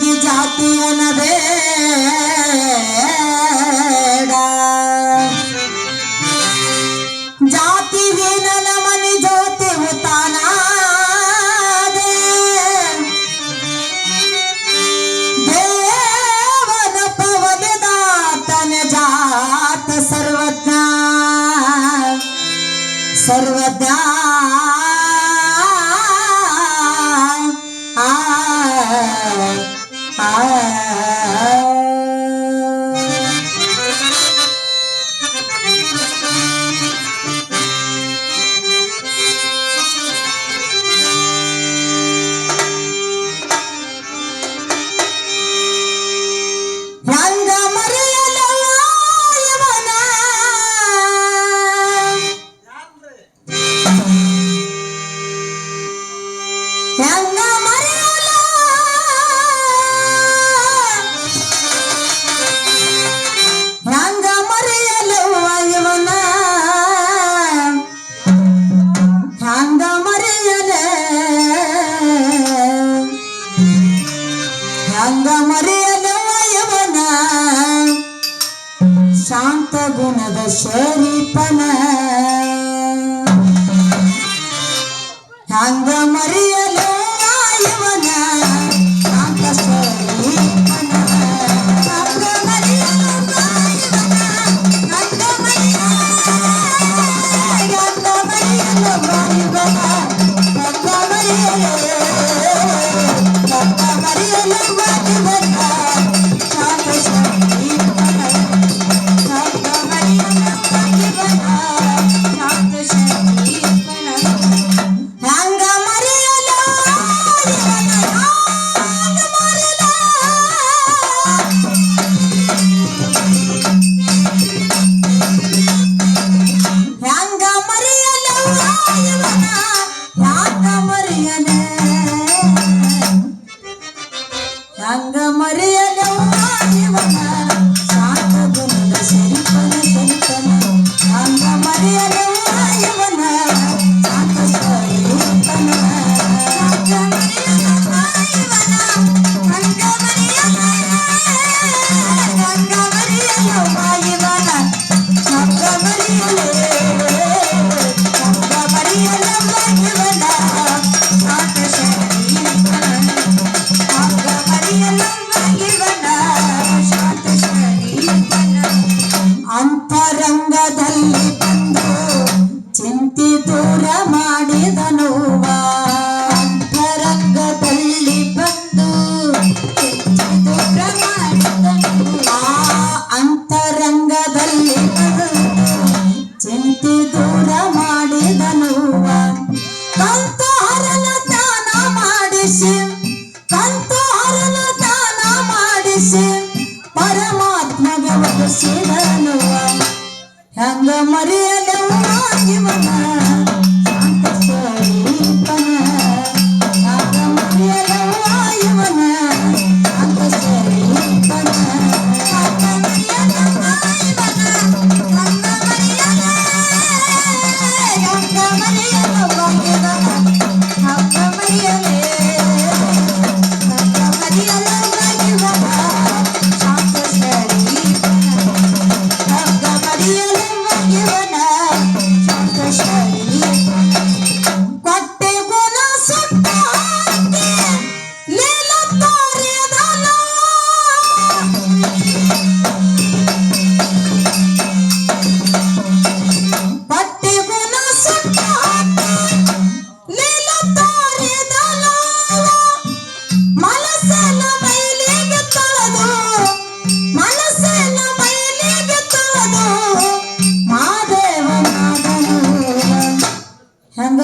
ಗಿರಿಗಿ ಜಾತಿ ಬೇಡ. ಜಾತಿಗೆ ನನ್ನ ಮನೆ ಜೋತಿ ಉತ್ತಾನ ದೇವನ ಪವನದಾತನ ಜಾತ ಸರ್ವಜ್ಞ. ಸರ್ವಜ್ಞ 啊 ಗುಣದ ಶರೀಪನ. ಹಂಗ ಮರಿಯ ರಂಗದಲ್ಲಿ ಬಂದು ಚಿಂತಿ ದೂರ ಮಾಡಿದನುವ ಕಿರಣವಾಗಿ ಮಮ್ಮ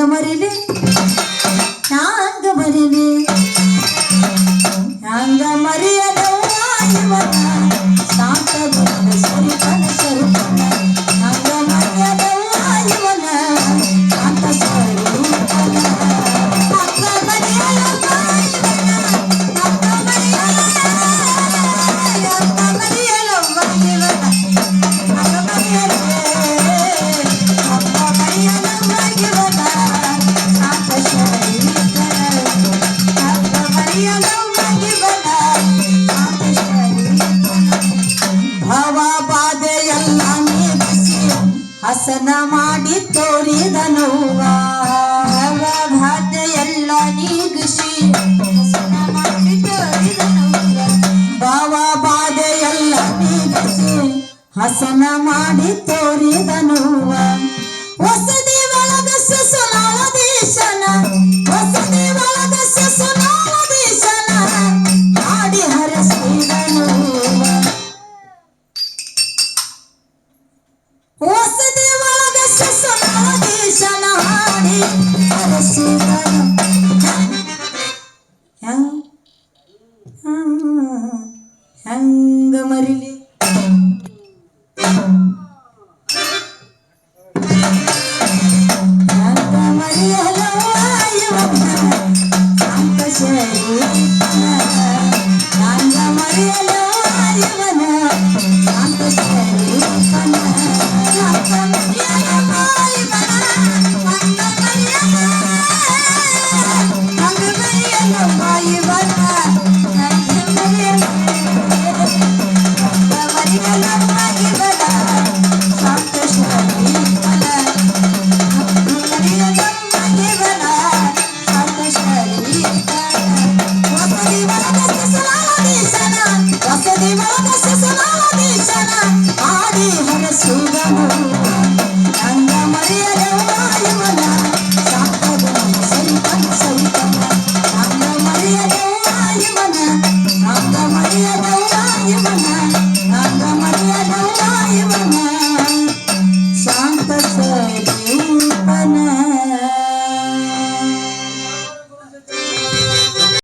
amarelinho. ಹಸನ ಮಾಡಿ ತೋರಿದನು ಹೊಸದಿ ಒಳಗ ಸುಸುನಾವದೇಶನ ಹೊಸದಿ